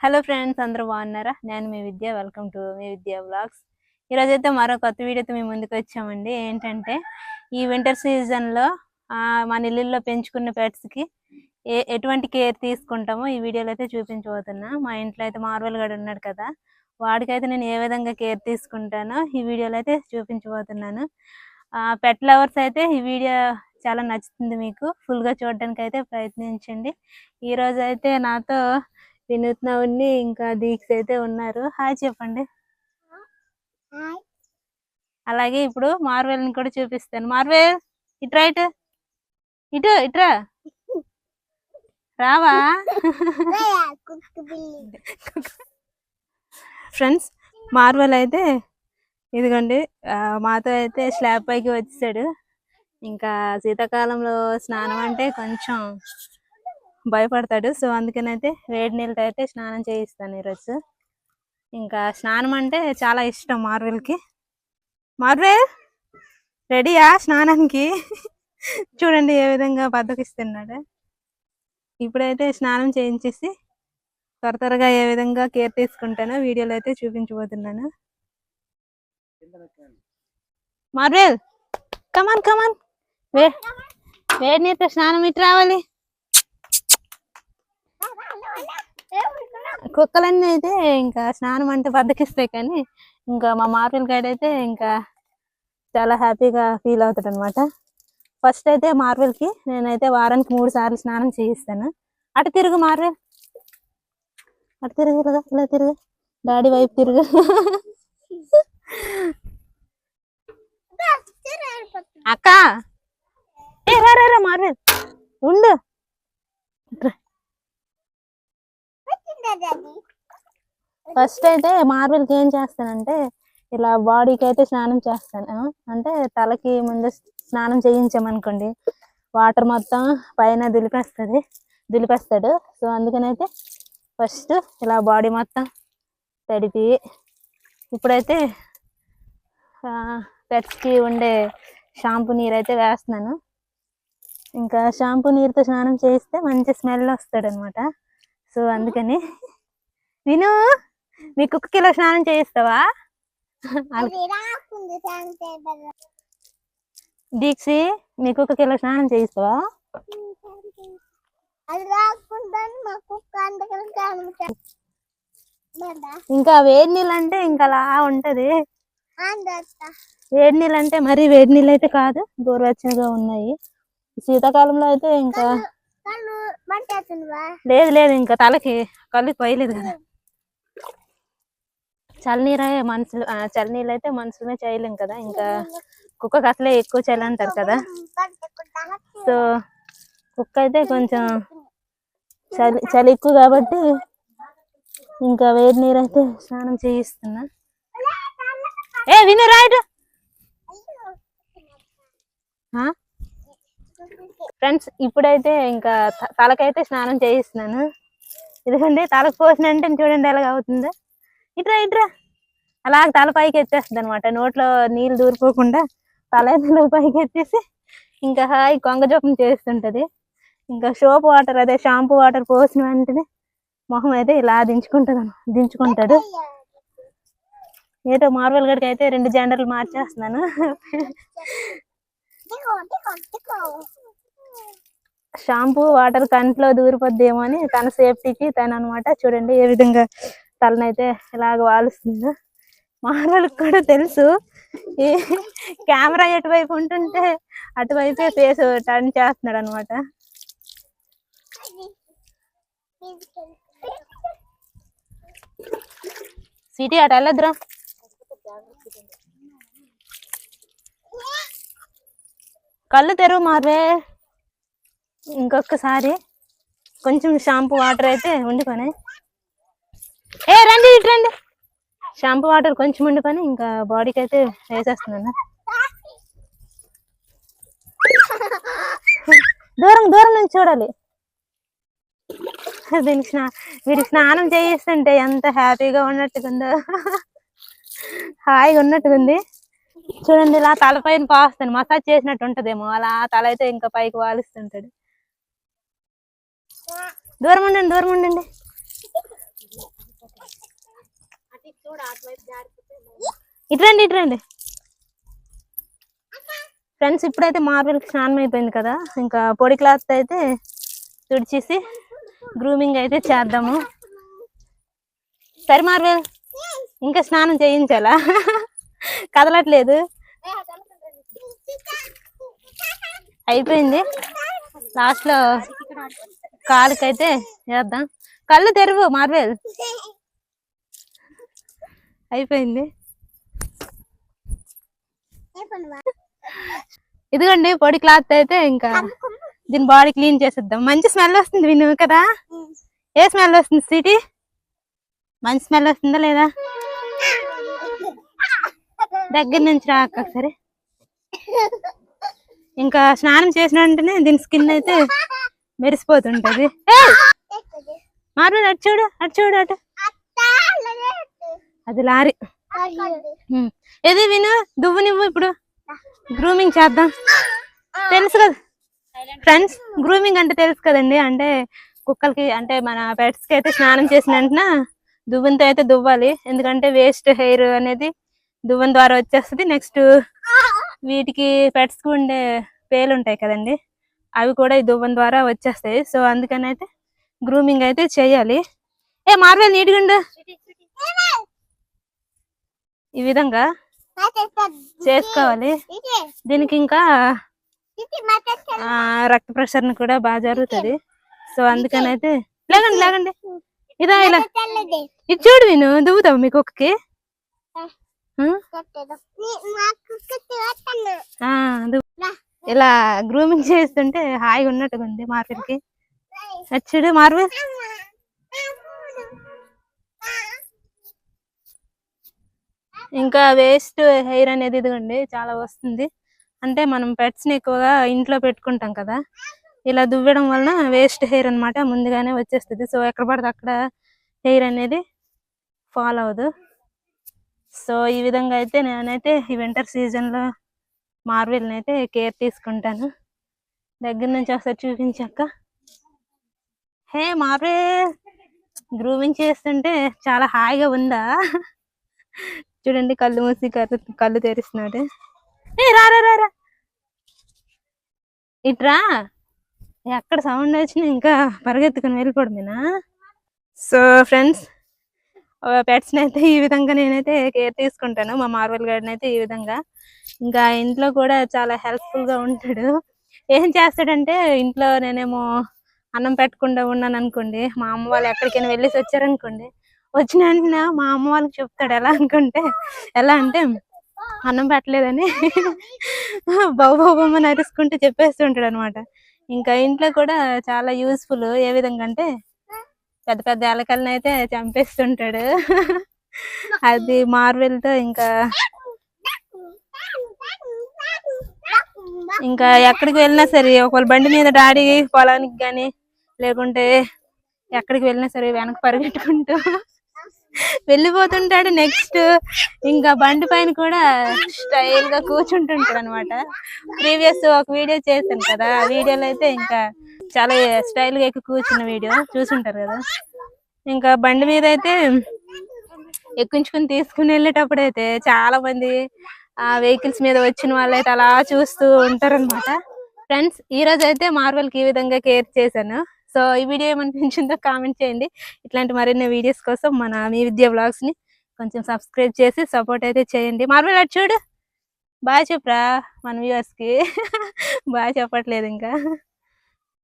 Hello friends అందరూ బాగున్నారా? నేను మీ విద్య వెల్కమ్ టు మీ విద్య బ్లాగ్స్ ఈరోజు అయితే మరో కొత్త వీడియోతో మేము ముందుకు వచ్చామండి. ఏంటంటే ఈ వింటర్ సీజన్లో మన ఇల్లుల్లో పెంచుకున్న పెట్స్కి ఏ ఎటువంటి కేర్ తీసుకుంటామో ఈ వీడియోలో అయితే చూపించబోతున్నా. మా ఇంట్లో అయితే మార్వల్ గడు ఉన్నాడు కదా వాడికైతే నేను ఏ విధంగా కేర్ తీసుకుంటానో ఈ వీడియోలో అయితే చూపించబోతున్నాను. పెట్ లవర్స్ అయితే ఈ వీడియో చాలా నచ్చుతుంది మీకు. ఫుల్గా చూడడానికి అయితే ప్రయత్నించండి. ఈరోజు అయితే నాతో వినూత్న ఉన్ని ఇంకా దీక్ష అయితే ఉన్నారు. హాయ్ చెప్పండి. అలాగే ఇప్పుడు మార్వెల్ని కూడా చూపిస్తాను. మార్వెల్ ఇట్రా ఇటు. ఇటు ఇట్రా రావా? ఫ్రెండ్స్ మార్వెల్ అయితే ఇదిగోండి మాతో అయితే స్లాబ్ పైకి వచ్చేసాడు. ఇంకా శీతాకాలంలో స్నానం అంటే కొంచెం భయపడతాడు. సో అందుకనైతే వేడి నీళ్ళతో అయితే స్నానం చేయిస్తాను ఈరోజు. ఇంకా స్నానం అంటే చాలా ఇష్టం మార్వెల్కి. మార్వెల్ రెడీయా స్నానానికి? చూడండి ఏ విధంగా బద్దకిస్తున్నాడు. ఇప్పుడైతే స్నానం చేయించేసి త్వర త్వరగా ఏ విధంగా కేర్ తీసుకుంటానో వీడియోలో అయితే చూపించబోతున్నాను. మార్వెల్ కమాన్ కమాన్. వే వేడి నీటితో స్నానం ఇటు రావాలి? కుక్కలన్నీ అయితే ఇంకా స్నానం అంటే బద్దకిస్తాయి కానీ ఇంకా మా మార్వెల్ గైడ్ అయితే ఇంకా చాలా హ్యాపీగా ఫీల్ అవుతాడు అనమాట ఫస్ట్ అయితే మార్వెల్కి నేనైతే వారానికి మూడు సార్లు స్నానం చేయిస్తాను. అటు తిరుగు మార్వెల్ అటు తిరుగు ఇలాగా ఇలా తిరుగు. డాడీ వైపు తిరుగు. అక్క! ఏ రా రా, రా మార్వెల్ ఉండు. ఫస్ట్ అయితే మార్వెల్కి ఏం చేస్తానంటే ఇలా బాడీకి అయితే స్నానం చేస్తాను. అంటే తలకి ముందు స్నానం చేయించామనుకోండి వాటర్ మొత్తం పైన దులిపేస్తుంది దులిపేస్తాడు. సో అందుకనైతే ఫస్ట్ ఇలా బాడీ మొత్తం తడిపి ఇప్పుడైతే పెట్స్కి ఉండే షాంపూ నీరు అయితే వేస్తున్నాను. ఇంకా షాంపూ నీరుతో స్నానం చేయిస్తే మంచి స్మెల్ వస్తాడనమాట. సో అందుకని విను మీ కుక్కకి ఇలా స్నానం చేయిస్తావా? దీక్షి మీ కుక్కకి ఇలా స్నానం చేయిస్తావా ఇంకా వేడి నీళ్ళు అంటే ఇంకా అలా ఉంటది. వేడి నీళ్ళు అంటే మరీ వేడి నీళ్ళు అయితే కాదు గోరువెచ్చగా ఉన్నాయి. శీతాకాలంలో అయితే ఇంకా లేదు లేదు ఇంకా తలకి కళ్ళు పోయలేదు కదా. చల్లనీరు మనుషులు చల్లనీళ్ళు అయితే మనుషులమే చేయలేం కదా. ఇంకా కుక్కకి అసలే ఎక్కువ చలి అంటారు కదా. సో కుక్క అయితే కొంచెం చలి చలి ఎక్కువ కాబట్టి ఇంకా వేడి నీరు అయితే స్నానం చేయిస్తున్నా. ఏ విను రైట్ ఫ్రెండ్స్ ఇప్పుడైతే ఇంకా త- తలకైతే స్నానం చేయిస్తున్నాను. ఎందుకంటే తలకు పోసిన అంటే చూడండి ఎలాగ అవుతుందా. ఇట్రా ఇట్రా. అలా తల పైకి ఎత్తేస్తుంది అనమాట నోట్లో నీళ్ళు దూరిపోకుండా తల పైకి ఎత్తేసి ఇంకా హాయి కొంగజపం చేస్తుంటది. ఇంకా సోప్ వాటర్ అదే షాంపూ వాటర్ పోసిన వెంటనే మొహం అయితే ఇలా దించుకుంటుంది దించుకుంటాడు. ఏదో మార్వల్ గడికి అయితే రెండు జెండర్లు మార్చేస్తున్నాను. షాంపూ వాటర్ కంట్లో దూరిపోద్దేమో అని తన సేఫ్టీకి తను అనమాట చూడండి ఏ విధంగా తలనైతే ఇలాగ వాలుస్తుందో. మార్వల్కి కూడా తెలుసు. ఈ కెమెరా ఎటువైపు ఉంటుంటే అటువైపే ఫేస్ టర్న్ చేస్తున్నాడు అనమాట సిటీ అటు వెళ్ళొద్దురా. కళ్ళు తెరువు మార్వే ఇంకొకసారి కొంచెం షాంపూ వాటర్ అయితే వండుకొని. ఏ రండి ఇటు రండి. షాంపూ వాటర్ కొంచెం వండుకొని ఇంకా బాడీకి అయితే వేసేస్తున్నాను. దూరం దూరం నుంచి చూడాలి. దీనికి స్నా వీడికి స్నానం చేయిస్తుంటే ఎంత హ్యాపీగా ఉన్నట్టుకుందో హాయిగా ఉన్నట్టుకుంది చూడండి ఇలా తలపైన పాస్తాను మసాజ్ చేసినట్టు ఉంటదేమో. అలా తల అయితే ఇంకా పైకి వాలిస్తుంటాడు దూరం ఉండండి దూరం ఉండండి. ఇటురండి ఇటురండి ఫ్రెండ్స్ ఇప్పుడైతే మార్వెల్కి స్నానం అయిపోయింది కదా. ఇంకా పొడి క్లాత్ అయితే తుడిచేసి గ్రూమింగ్ అయితే చేద్దాము. సరే మార్వెల్ ఇంకా స్నానం చేయించాలా? కదలట్లేదు. అయిపోయింది. లాస్ట్లో కాలుకైతే చేద్దాం. కళ్ళు తెరువు మార్వేల్. అయిపోయింది. ఇదిగోండి పొడి క్లాత్ అయితే ఇంకా దీని బాడీ క్లీన్ చేసేద్దాం. మంచి స్మెల్ వస్తుంది విను కదా. ఏ స్మెల్ వస్తుంది సిటీ? మంచి స్మెల్ వస్తుందా లేదా? దగ్గర నుంచి రాక సరే. ఇంకా స్నానం చేసిన వెంటనే దీని స్కిన్ అయితే మెరిసిపోతుంటది. ఏయ్! అటు చూడు అటు చూడు అటు. అది లారీ. ఏది విను? దువ్వు నువ్వు ఇప్పుడు. గ్రూమింగ్ చేద్దాం. తెలుసు కదా. ఫ్రెండ్స్ గ్రూమింగ్ అంటే తెలుసు కదండి. అంటే కుక్కలకి అంటే మన పెట్స్కి అయితే స్నానం చేసిన వెంటనే దువ్వెనతో అయితే దువ్వాలి. ఎందుకంటే వేస్ట్ హెయిర్ అనేది దువ్వెన ద్వారా వచ్చేస్తుంది. నెక్స్ట్ వీటికి పెట్స్కి ఉండే పేలు ఉంటాయి కదండి. అవి కూడా ఈ దువ్వెన ద్వారా వచ్చేస్తాయి. సో అందుకని అయితే గ్రూమింగ్ అయితే చేయాలి. ఏ మార్వెల్ నీటిగుండు ఈ విధంగా చేసుకోవాలి. దీనికి ఇంకా ఆ, రక్త ప్రసరణ కూడా బాగా జరుగుతుంది. సో అందుకని అయితే లేకండి లేకండి ఇదా ఇలా. ఇది చూడు నేను దువ్వుతావు మీకు కుక్కకి ఇలా గ్రూమింగ్ చేస్తుంటే హాయిగా ఉన్నట్టుగా ఉంది మార్వెల్కి అది చూడు మార్వెల్ ఇంకా వేస్ట్ హెయిర్ అనేది ఇదిగోండి చాలా వస్తుంది. అంటే మనం పెట్స్ని ఎక్కువగా ఇంట్లో పెట్టుకుంటాం కదా ఇలా దువ్వడం వలన వేస్ట్ హెయిర్ అన్నమాట ముందుగానే వచ్చేస్తుంది. సో ఎక్కడ పడితే అక్కడ హెయిర్ అనేది ఫాల్ అవ్వదు. సో ఈ విధంగా అయితే నేనైతే ఈ వింటర్ సీజన్లో మార్వెల్ని అయితే కేర్ తీసుకుంటాను. దగ్గర నుంచి ఒకసారి చూపించాక హే మార్వెల్ గ్రూమింగ్ చేస్తుంటే చాలా హాయిగా ఉందా? చూడండి కళ్ళు మూసి కళ్ళు కళ్ళు తెరిస్తున్నాడు. ఏ రారా రా రా ఇట్రా? ఎక్కడ సౌండ్ వచ్చినా ఇంకా పరిగెత్తుకుని వెళ్ళిపోవడమేనా? సో ఫ్రెండ్స్ పెట్స్ అయితే ఈ విధంగా నేనైతే కేర్ తీసుకుంటాను. మా మార్వల్ గార్డెన్ అయితే ఈ విధంగా. ఇంకా ఇంట్లో కూడా చాలా హెల్ప్ఫుల్గా ఉంటాడు. ఏం చేస్తాడంటే ఇంట్లో నేనేమో అన్నం పెట్టకుండా ఉన్నాను అనుకోండి మా అమ్మ వాళ్ళు ఎక్కడికైనా వెళ్ళేసి వచ్చారనుకోండి వచ్చిన వెంటనే మా అమ్మ వాళ్ళకి చెప్తాడు. ఎలా అనుకుంటే ఎలా అంటే అన్నం పెట్టలేదని బాబు నరుసుకుంటూ చెప్పేస్తుంటాడు అనమాట ఇంకా ఇంట్లో కూడా చాలా యూస్ఫుల్ ఏ విధంగా అంటే పెద్ద పెద్ద ఎలకల్ని అయితే చంపేస్తుంటాడు. అది మార్వెల్తో ఇంకా ఇంకా ఎక్కడికి వెళ్ళినా సరే ఒకవేళ బండి మీద డాడీ పొలానికి గాని లేకుంటే ఎక్కడికి వెళ్ళినా సరే వెనక పరిగెట్టుకుంటూ వెళ్ళిపోతుంటాడు నెక్స్ట్. ఇంకా బండి పైన కూడా స్టైల్గా కూర్చుంటుంటాడు అనమాట ప్రీవియస్ ఒక వీడియో చేశాను కదా ఆ వీడియోలో అయితే ఇంకా చాలా స్టైల్గా ఎక్కి కూర్చున్న వీడియో చూసుంటారు కదా. ఇంకా బండి మీద అయితే ఎక్కించుకుని తీసుకుని వెళ్ళేటప్పుడు అయితే చాలా మంది ఆ వెహికల్స్ మీద వచ్చిన వాళ్ళైతే అలా చూస్తూ ఉంటారు అనమాట ఫ్రెండ్స్ ఈ రోజు అయితే మార్వెల్కి ఈ విధంగా కేర్ చేశాను. సో ఈ వీడియో ఏమనిపించిందో కామెంట్ చేయండి. ఇట్లాంటి మరిన్ని వీడియోస్ కోసం మన మీ విద్యా బ్లాగ్స్ని కొంచెం సబ్స్క్రైబ్ చేసి సపోర్ట్ అయితే చేయండి. మార్వల్ అటు చూడు. బాగా చెప్పురా మన వ్యూవర్స్కి కి. చెప్పట్లేదు ఇంకా.